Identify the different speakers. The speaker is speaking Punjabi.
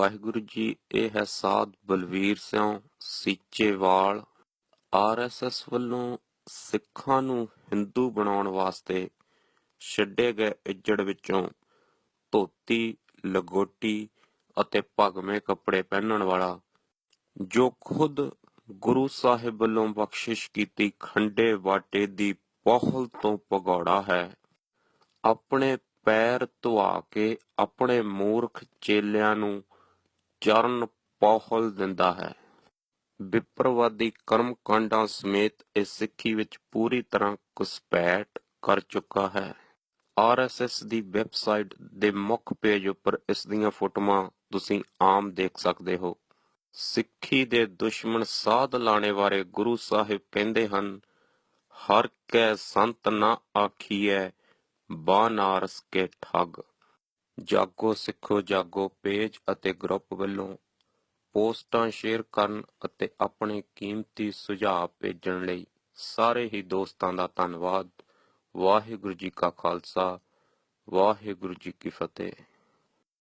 Speaker 1: ਵਾਹਿਗੁਰੂ ਜੀ, ਇਹ ਹੈ ਸਾਧ ਬਲਵੀਰ ਸਿੰਘ ਸੀਚੇਵਾਲ ਆਰਐਸਐਸ ਵੱਲੋਂ ਸਿੱਖਾਂ ਨੂੰ ਹਿੰਦੂ ਬਣਾਉਣ ਵਾਸਤੇ ਛੱਡੇ ਗਏ ਇੱਜੜ ਵਿੱਚੋਂ ਧੋਤੀ, ਲਗੋਟੀ ਅਤੇ ਭਗਵੇਂ ਕੱਪੜੇ ਪਹਿਨਣ ਵਾਲਾ, ਜੋ ਖੁਦ ਗੁਰੂ ਸਾਹਿਬ ਵੱਲੋਂ ਬਖਸ਼ਿਸ਼ ਕੀਤੀ ਖੰਡੇ ਵਾਟੇ ਦੀ ਪਹੁਲ ਤੋਂ ਪਗੌੜਾ ਹੈ। ਆਪਣੇ ਪੈਰ ਧੁਆ ਕੇ ਆਪਣੇ ਮੂਰਖ ਚੇਲਿਆਂ ਨੂੰ ਚਰਨ ਪਹੁਲ ਦਿੰਦਾ ਹੈ। ਵਿਪਰਵਾਦੀ ਕਰਮ ਕਾਂਡਾਂ ਸਮੇਤ ਇਹ ਸਿੱਖੀ ਵਿੱਚ ਪੂਰੀ ਤਰ੍ਹਾਂ ਘੁਸਪੈਠ ਕਰ ਚੁੱਕਾ ਹੈ। ਆਰਐਸਐਸ ਦੀ ਵੈਬਸਾਈਟ ਦੇ ਮੁੱਖ ਪੇਜ ਉੱਪਰ ਇਸ ਦੀਆਂ ਫੋਟੋਆਂ ਤੁਸੀਂ ਆਮ ਦੇਖ ਸਕਦੇ ਹੋ। ਸਿੱਖੀ ਦੇ ਦੁਸ਼ਮਣ ਸਾਧ ਲਾਣੇ ਬਾਰੇ ਗੁਰੂ ਸਾਹਿਬ ਕਹਿੰਦੇ ਹਨ, ਹਰ ਕੈ ਸੰਤ ਨਾ ਆਖੀਐ ਬਾਨਾਰਸ ਕੇ ਠੱਗ। ਜਾਗੋ ਸਿੱਖੋ, ਜਾਗੋ ਪੇਜ ਅਤੇ ਗਰੁੱਪ ਵੱਲੋਂ ਪੋਸਟਾਂ ਸ਼ੇਅਰ ਕਰਨ ਅਤੇ ਆਪਣੇ ਕੀਮਤੀ ਸੁਝਾਅ ਭੇਜਣ ਲਈ ਸਾਰੇ ਹੀ ਦੋਸਤਾਂ ਦਾ ਧੰਨਵਾਦ। ਵਾਹਿਗੁਰੂ ਜੀ ਕਾ ਖਾਲਸਾ, ਵਾਹਿਗੁਰੂ ਜੀ ਕੀ ਫਤਿਹ।